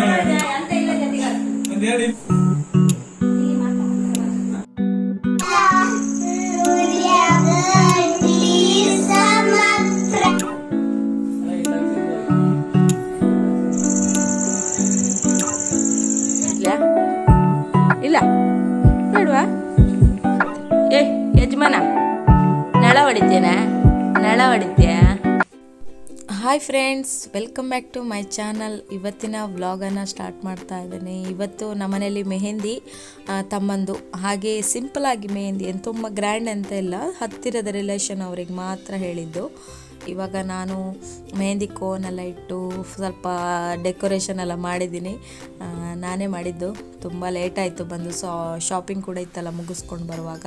ಅಂತ ಇಲ್ಲ ಜೊತೆಗೆ ಒಂದೆರಡು ಇಲ್ಲ ಇಲ್ಲ ಬೇಡವಾ ಏ ಯಜಮಾನ ನಳ ಹೊಡಿತೇನ ನಳ ಹೊಡಿತೀಯ hi friends, welcome back to my channel. ಇವತ್ತಿನ ವ್ಲಾಗನ್ನು ಸ್ಟಾರ್ಟ್ ಮಾಡ್ತಾ ಇದ್ದೀನಿ. ಇವತ್ತು ನಮ್ಮನೇಲಿ ಮೆಹಂದಿ ತಮ್ಮಂದು. ಹಾಗೆ ಸಿಂಪಲಾಗಿ ಮೆಹೆಂದಿ ಏನು ತುಂಬ ಗ್ರ್ಯಾಂಡ್ ಅಂತ ಇಲ್ಲ, ಹತ್ತಿರದ ರಿಲೇಷನ್ ಅವ್ರಿಗೆ ಮಾತ್ರ ಹೇಳಿದ್ದು. ಇವಾಗ ನಾನು ಮೆಹಂದಿ ಕೋನ್ ಎಲ್ಲ ಇಟ್ಟು ಸ್ವಲ್ಪ ಡೆಕೋರೇಷನ್ ಎಲ್ಲ ಮಾಡಿದ್ದೀನಿ. ನಾನೇ ಮಾಡಿದ್ದು. ತುಂಬ ಲೇಟ್ ಆಯಿತು ಬಂದು ಸಾ ಶಾಪಿಂಗ್ ಕೂಡ ಇತ್ತಲ್ಲ, ಮುಗಿಸ್ಕೊಂಡು ಬರುವಾಗ.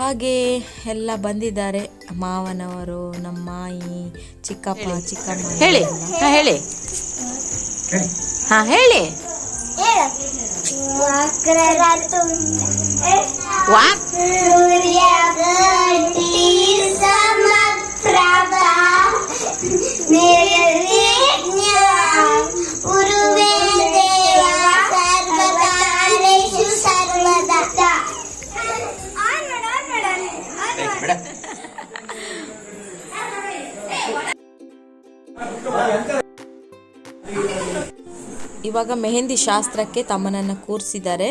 ಹಾಗೆ ಎಲ್ಲ ಬಂದಿದ್ದಾರೆ. ಮಾವನವರು ನಮ್ಮ ಮಾಯಿ ಚಿಕ್ಕಪ್ಪ ಚಿಕ್ಕಮ್ಮ ಹೇಳಿ. ಹಾ ಹೇಳಿ. ಹಾ ಹೇಳಿ. ವಾಕ್ ಇವಾಗ ಮೆಹಂದಿ ಶಾಸ್ತ್ರಕ್ಕೆ ತಮ್ಮನನ್ನು ಕೂರಿಸಿದ್ದಾರೆ.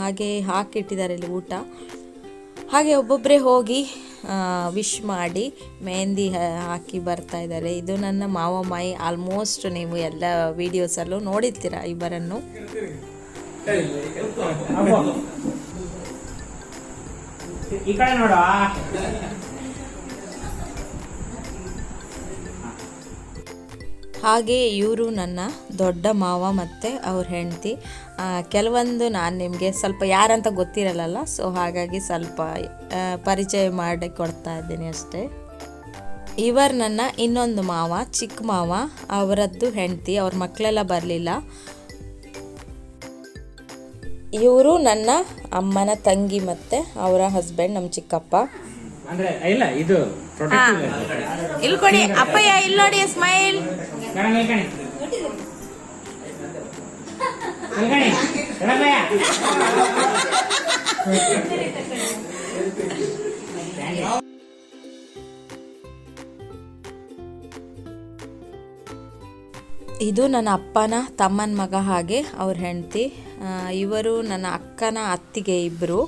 ಹಾಗೆ ಹಾಕಿಟ್ಟಿದ್ದಾರೆ ಇಲ್ಲಿ ಊಟ. ಹಾಗೆ ಒಬ್ಬೊಬ್ಬರೇ ಹೋಗಿ ವಿಶ್ ಮಾಡಿ ಮೆಹಂದಿ ಹಾಕಿ ಬರ್ತಾ ಇದ್ದಾರೆ. ಇದು ನನ್ನ ಮಾವ ಮಾಯಿ ಆಲ್ಮೋಸ್ಟ್ ನೀವು ಎಲ್ಲ ವಿಡಿಯೋಸಲ್ಲೂ ನೋಡಿರ್ತೀರ ಇಬ್ಬರನ್ನು? ಈ ಕಡೆ ಹಾಗೆ ಇವರು ನನ್ನ ದೊಡ್ಡ ಮಾವ ಮತ್ತು ಅವ್ರ ಹೆಂಡತಿ. ಕೆಲವೊಂದು ನಾನು ನಿಮಗೆ ಸ್ವಲ್ಪ ಯಾರಂತ ಗೊತ್ತಿರಲ್ಲ ಸೊ ಹಾಗಾಗಿ ಸ್ವಲ್ಪ ಪರಿಚಯ ಮಾಡಿ ಕೊಡ್ತಾ ಇದ್ದೀನಿ ಅಷ್ಟೇ. ಇವರು ನನ್ನ ಇನ್ನೊಂದು ಮಾವ ಚಿಕ್ಕ ಮಾವ ಅವರದ್ದು ಹೆಂಡತಿ ಅವ್ರ ಮಕ್ಕಳೆಲ್ಲ ಬರಲಿಲ್ಲ. ಇವರು ನನ್ನ ಅಮ್ಮನ ತಂಗಿ ಮತ್ತೆ ಅವರ ಹಸ್ಬೆಂಡ್ ನಮ್ಮ ಚಿಕ್ಕಪ್ಪ. ಅಂದ್ರೆ ಇಲ್ಲ ಇದು ಇಲ್ಲಿ ಕೊಡಿ ಅಪ್ಪಯ್ಯ ಇಲ್ಲಿ ನೋಡಿ ಸ್ಮೈಲ್ ಇದು ನನ್ನ ಅಪ್ಪನ, ತಮ್ಮನ ಮಗ ಹಾಗೆ ಅವ್ರ ಹೆಂಡತಿ. ಇವರು ನನ್ನ ಅಕ್ಕನ ಅತ್ತಿಗೆ ಇಬ್ಬರು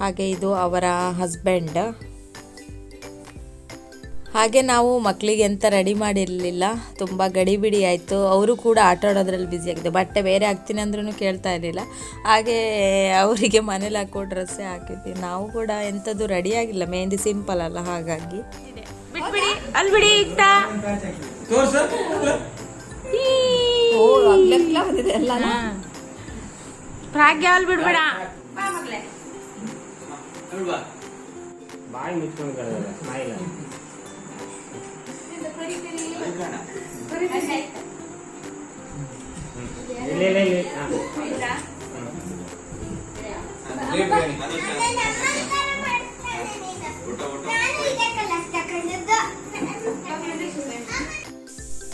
ಹಾಗೆ ಇದು ಅವರ ಹಸ್ಬೆಂಡ್ ಹಾಗೆ ನಾವು ಮಕ್ಕಳಿಗೆ ಎಂತ ರೆಡಿ ಮಾಡಿರಲಿಲ್ಲ ತುಂಬ ಗಡಿಬಿಡಿ ಆಯಿತು. ಅವರು ಕೂಡ ಆಟ ಆಡೋದ್ರಲ್ಲಿ ಬ್ಯುಸಿ ಆಗಿದೆ. ಬಟ್ಟೆ ಬೇರೆ ಹಾಕ್ತೀನಿ ಅಂದ್ರೂ ಕೇಳ್ತಾ ಇರಲಿಲ್ಲ. ಹಾಗೆ ಅವರಿಗೆ ಮನೇಲಿ ಹಾಕೋ ಡ್ರೆಸ್ಸೇ ಹಾಕಿದ್ವಿ. ನಾವು ಕೂಡ ಎಂಥದ್ದು ರೆಡಿ ಆಗಿಲ್ಲ. ಮೆಹಂದಿ ಸಿಂಪಲ್ ಅಲ್ಲ ಹಾಗಾಗಿ. ಬಿಟ್ಬಿಡಿ. ಅಲ್ಲಿ ಬಿಡಿ ಇಟ್ಟ. ತೋರ್ಸ ಪ್ರಾಗ್ಯ ಅಲ್ಲಿ. ಬಿಡ್ಬೇಡ. ಬಾಯಿ ಮುಚ್ಕೊಂಡು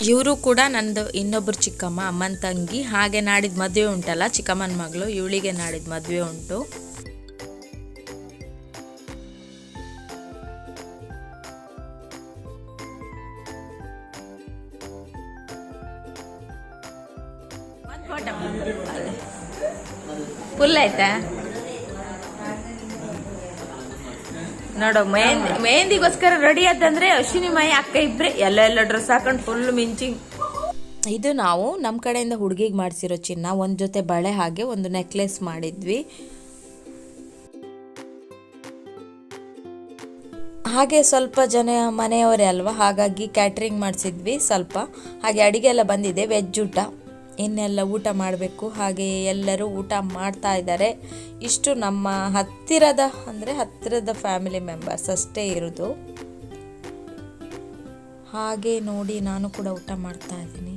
ಇವರು ಕೂಡ ನಂದು ಇನ್ನೊಬ್ಬರು ಚಿಕ್ಕಮ್ಮ, ಅಮ್ಮನ ತಂಗಿ. ಹಾಗೆ ನಾಡಿದ ಮದುವೆ ಉಂಟಲ್ಲ ಚಿಕ್ಕಮ್ಮನ ಮಗಳು, ಇವಳಿಗೆ ನಾಡಿದ ಮದುವೆ ಉಂಟು. ಫುಲ್ ಆಯ್ತಾ? ನೋಡು ಮೆಹಂದಿ ಮೆಹಂದಿಗೋಸ್ಕರ ರೆಡಿ ಆದಂದ್ರೆ ಅಶ್ವಿನಿ, ಮೈ, ಅಕ್ಕ ಇಬ್ರೆ ಎಲ್ಲ ಎಲ್ಲ ಡ್ರೆಸ್ ಹಾಕೊಂಡು ಫುಲ್ ಮಿಂಚಿಂಗ್. ಇದು ನಾವು ನಮ್ಮ ಕಡೆಯಿಂದ ಹುಡುಗಿಗೆ ಮಾಡಿಸಿರೋ ಚಿನ್ನ, ಒಂದು ಜೊತೆ ಬಳೆ ಹಾಗೆ ಒಂದು ನೆಕ್ಲೆಸ್ ಮಾಡಿದ್ವಿ. ಹಾಗೆ ಸ್ವಲ್ಪ ಜನ ಮನೆಯವರೇ ಅಲ್ವಾ, ಹಾಗಾಗಿ ಕ್ಯಾಟ್ರಿಂಗ್ ಮಾಡಿಸಿದ್ವಿ ಸ್ವಲ್ಪ. ಹಾಗೆ ಅಡಿಗೆ ಎಲ್ಲ ಬಂದಿದೆ ವೆಜ್ ಊಟ. ಇನ್ನೆಲ್ಲ ಊಟ ಮಾಡಬೇಕು. ಹಾಗೆ ಎಲ್ಲರೂ ಊಟ ಮಾಡ್ತಾ ಇದ್ದಾರೆ. ಇಷ್ಟು ನಮ್ಮ ಹತ್ತಿರದ, ಅಂದರೆ ಹತ್ತಿರದ ಫ್ಯಾಮಿಲಿ ಮೆಂಬರ್ಸ್ ಅಷ್ಟೇ ಇರೋದು. ಹಾಗೆ ನೋಡಿ ನಾನು ಕೂಡ ಊಟ ಮಾಡ್ತಾ ಇದ್ದೀನಿ.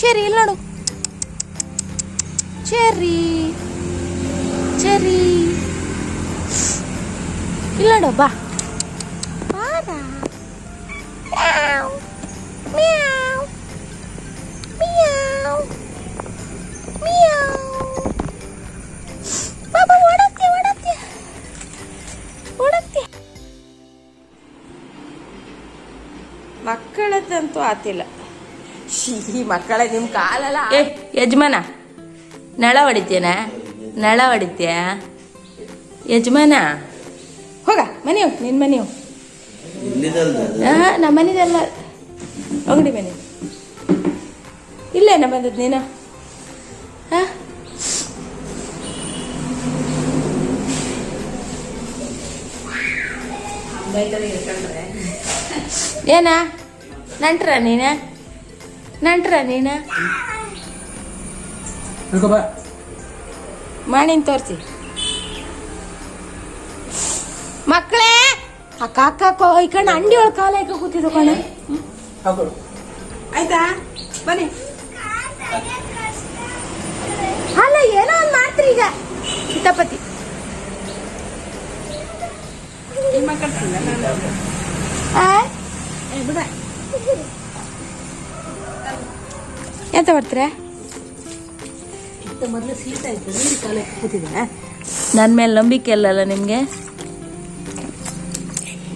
ಚೆರಿ ಇಲ್ಲ ನೋಡು? ಚೆರಿ ಚೆರಿ ಇಲ್ಲ ನೋಡು, ಬಾ. ಆತಿಲ್ಲ. ಶೀ ಮಕ್ಕಳ ನಿಮ್ಮ ಕಾಲಲ್ಲ. ಏ ಯಜಮಾನ ನಳ ಹೊಡಿತೇನ ನಳ ಹೊಡಿತೀಯ? ಯಜಮಾನ. ಹೋಗ ಮನೆ ಹೋಗ್ ನಿನ್ನ ಮನೆ ಹೋಗ್ ಹಾಂ ನಮ್ಮ ಮನೇದಲ್ಲ. ಅಂಗಡಿ ಮನೆ. ಇಲ್ಲೇನ ಬಂದದ್ದು ನೀನು? ಹಾಂ ಏನ? ನಂಟ್ರ ನೀನ? ನಂಟ್ರ ನೀನ? ಮಾಡಿನ ತೋರಿಸಿ. ಮಕ್ಕಳೇ! ಅಕ್ಕ ಅಕ್ಕ ಅಕ್ಕ ಈ ಕಣ ಅಂಡಿ ಒಳ ಕಾಲ ಹಾಕ ಕೂತಿದ್ದು ಕಣ. ಆಯ್ತಾ? ಬನ್ನಿ. ಅಲ್ಲ ಏನೋ ಒಂದು ಮಾಡ್ತೀರಿ ಈಗ ಕಿತಾಪತಿ ಆ? ಎಂತ ಮಾಡ್ತೀರಾ ಮೊದಲು ಸೀಟ್ ಆಯ್ತು ನೀರು ಕಾಲಕ್ಕೆ ಕೂತಿದ್ದೆ ನನ್ನ ಮೇಲೆ ನಂಬಿಕೆ ಇಲ್ಲಲ್ಲ ನಿಮಗೆ?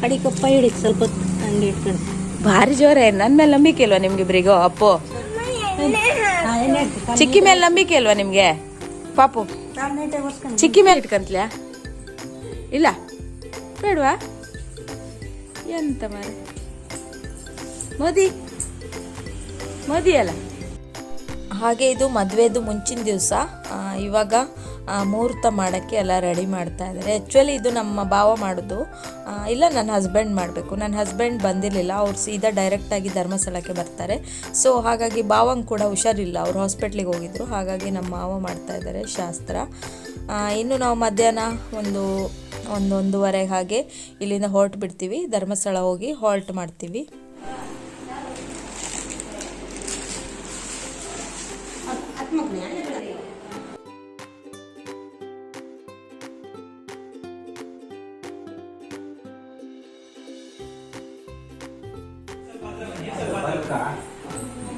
ಅಡಿಕಪ್ಪ ಹಿಡಿ ಸ್ವಲ್ಪ ಹೊತ್ತು ಹಂಗೆ ಇಟ್ಕೊಂಡು. ಭಾರಿ ಜೋರೇ ನನ್ನ ಮೇಲೆ ನಂಬಿಕೆ ಇಲ್ವಾ ನಿಮ್ಗೆ ಇಬ್ರಿಗೂ? ಅಪ್ಪು. ಚಿಕ್ಕಿ ಮೇಲೆ ನಂಬಿಕೆ ಇಲ್ವಾ ನಿಮ್ಗೆ? ಪಾಪು. ಚಿಕ್ಕಿ ಮೇಲೆ ಇಟ್ಕಂತ್ಲ್ಯಾ ಇಲ್ಲ. ಬೇಡವಾ? ಎಂತ ಮಾರ ಮೋದಿ. ಮೋದಿ ಅಲ್ಲ. ಹಾಗೆ ಇದು ಮದುವೆದು ಮುಂಚಿನ ದಿವಸ. ಇವಾಗ ಮುಹೂರ್ತ ಮಾಡೋಕ್ಕೆ ಎಲ್ಲ ರೆಡಿ ಮಾಡ್ತಾ ಇದ್ದಾರೆ. ಆ್ಯಕ್ಚುಲಿ ಇದು ನಮ್ಮ ಭಾವ ಮಾಡೋದು. ಇಲ್ಲ, ನನ್ನ ಹಸ್ಬೆಂಡ್ ಮಾಡಬೇಕು. ನನ್ನ ಹಸ್ಬೆಂಡ್ ಬಂದಿರಲಿಲ್ಲ. ಅವ್ರು ಸೀದಾ ಡೈರೆಕ್ಟಾಗಿ ಧರ್ಮಸ್ಥಳಕ್ಕೆ ಬರ್ತಾರೆ. ಸೊ ಹಾಗಾಗಿ ಭಾವಂಗೆ ಕೂಡ ಹುಷಾರಿಲ್ಲ. ಅವ್ರು ಹಾಸ್ಪಿಟ್ಲಿಗೆ ಹೋಗಿದ್ರು. ಹಾಗಾಗಿ ನಮ್ಮ ಮಾವ ಮಾಡ್ತಾ ಇದ್ದಾರೆ ಶಾಸ್ತ್ರ. ಇನ್ನು ನಾವು ಮಧ್ಯಾಹ್ನ ಒಂದು ಒಂದು ಒಂದೂವರೆ ಹಾಗೆ ಇಲ್ಲಿಂದ ಹೊರಟು ಬಿಡ್ತೀವಿ. ಧರ್ಮಸ್ಥಳ ಹೋಗಿ ಹಾಲ್ಟ್ ಮಾಡ್ತೀವಿ.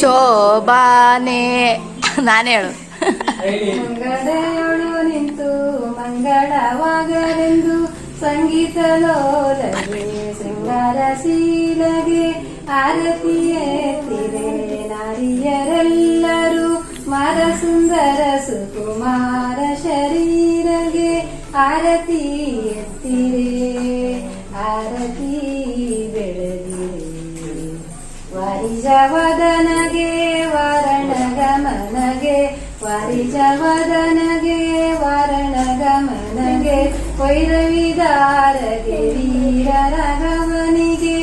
ಶೋಭಾನೆ. ನಾನೇ ಹೇಳು ಮಂಗಳದೆಯೊಳು ನಿಂತು ಮಂಗಳವಾಗಲೆಂದು ಸಂಗೀತ ಲೋಲಗೆ ಶೃಂಗಾರ ಶೀಲಗೆ ಆರತಿ ಎತ್ತಿರೆ ನಾರಿಯರೆಲ್ಲರೂ ಮಾರ ಸುಂದರ ಸುಕುಮಾರ ಶರೀರಗೆ ಆರತಿ ಎತ್ತಿರೆ ಆರತಿ ಬೆಳಗಿರೆ ವಾರಿಜವದನಗೆ ವಾರಿಜವದನಗೆ ವಾರಣಗಮನಗೆ ವೈರವಿದಾರಗೆ ವೀರರ ಗಮನಿಗೆ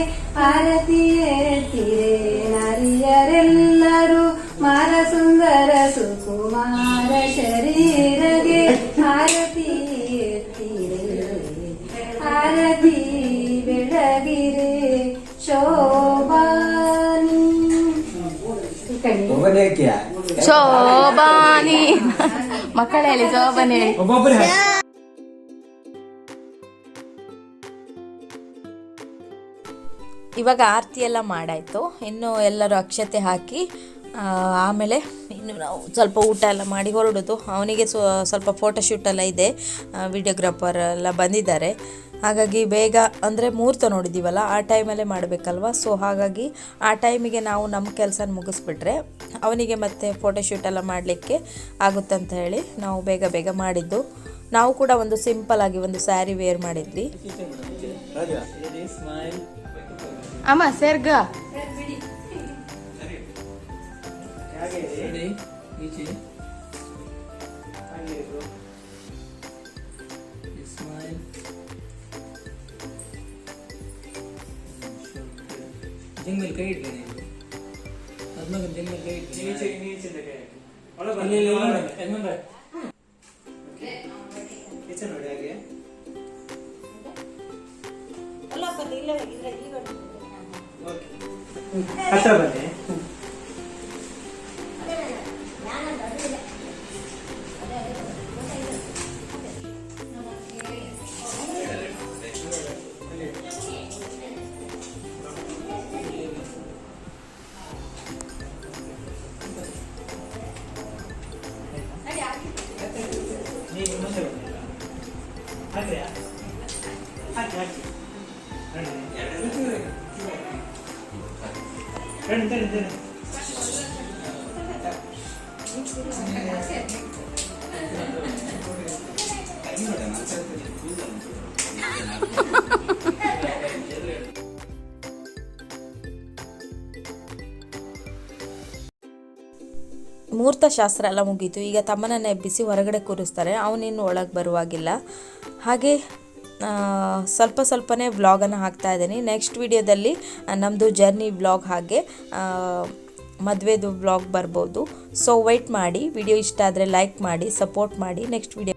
ಆರತಿಯೇತಿರೆ ನರಿಯರೆಲ್ಲರೂ. ಮಾರ ಸುಂದರ ಸುಕುಮಾರ ಶರೀರಗೆ ಆರತಿ ಎತ್ತಿರೆ ಆರತಿ ಬೆಳಗಿರೆ ಶೋಭಾನಿ. ಒಬ್ಬನೇ ಹಾಕಿಯಾ ಮಕ್ಕಳೇ ಹೇಳಿ ಹೇಳಿ ಇವಾಗ ಆರತಿ ಎಲ್ಲ ಮಾಡಾಯ್ತು. ಇನ್ನು ಎಲ್ಲರೂ ಅಕ್ಷತೆ ಹಾಕಿ ಆಮೇಲೆ ಇನ್ನು ನಾವು ಸ್ವಲ್ಪ ಊಟ ಎಲ್ಲ ಮಾಡಿ ಹೊರಡೋದು. ಅವನಿಗೆ ಸ್ವ ಸ್ವಲ್ಪ ಫೋಟೋಶೂಟ್ ಎಲ್ಲ ಇದೆ. ವಿಡಿಯೋಗ್ರಾಫರ್ ಎಲ್ಲ ಬಂದಿದ್ದಾರೆ. ಹಾಗಾಗಿ ಬೇಗ ಅಂದರೆ ಮುಹೂರ್ತ ನೋಡಿದ್ದೀವಲ್ಲ ಆ ಟೈಮಲ್ಲೇ ಮಾಡಬೇಕಲ್ವ? ಸೊ ಹಾಗಾಗಿ ಆ ಟೈಮಿಗೆ ನಾವು ನಮ್ಮ ಕೆಲಸ ಮುಗಿಸ್ಬಿಟ್ರೆ ಅವನಿಗೆ ಮತ್ತೆ ಫೋಟೋಶೂಟ್ ಎಲ್ಲ ಮಾಡಲಿಕ್ಕೆ ಆಗುತ್ತಂತ ಹೇಳಿ ನಾವು ಬೇಗ ಬೇಗ ಮಾಡಿದ್ದು. ನಾವು ಕೂಡ ಒಂದು ಸಿಂಪಲ್ ಆಗಿ ಒಂದು ಸ್ಯಾರಿ ವೇರ್ ಮಾಡಿದ್ವಿ. ಅಮ್ಮ ಸೇರ್ಗ ಕೈ ಇಟ್ಟೆ ನೀವು ಅದ್ಮಾಗ ಜಂಗ್ ಮೇಲೆ ಕೈ 야 하지 하지 때는 때는 때는 이거 내가 안 ಮುಹೂರ್ತ ಶಾಸ್ತ್ರ ಎಲ್ಲ ಮುಗೀತು. ಈಗ ತಮ್ಮನನ್ನು ಎಬ್ಬಿಸಿ ಹೊರಗಡೆ ಕೂರಿಸ್ತಾರೆ. ಅವನಿನ್ನು ಒಳಗೆ ಬರುವಾಗಿಲ್ಲ. ಹಾಗೆ ಸ್ವಲ್ಪ ಸ್ವಲ್ಪನೇ ವ್ಲಾಗನ್ನು ಹಾಕ್ತಾ ಇದ್ದೀನಿ. ನೆಕ್ಸ್ಟ್ ವಿಡಿಯೋದಲ್ಲಿ ನಮ್ಮದು ಜರ್ನಿ ವ್ಲಾಗ್ ಹಾಗೆ ಮದುವೆದು ವ್ಲಾಗ್ ಬರ್ಬೋದು. ಸೊ ವೆಯ್ಟ್ ಮಾಡಿ. ವಿಡಿಯೋ ಇಷ್ಟ ಆದರೆ ಲೈಕ್ ಮಾಡಿ ಸಪೋರ್ಟ್ ಮಾಡಿ. Next video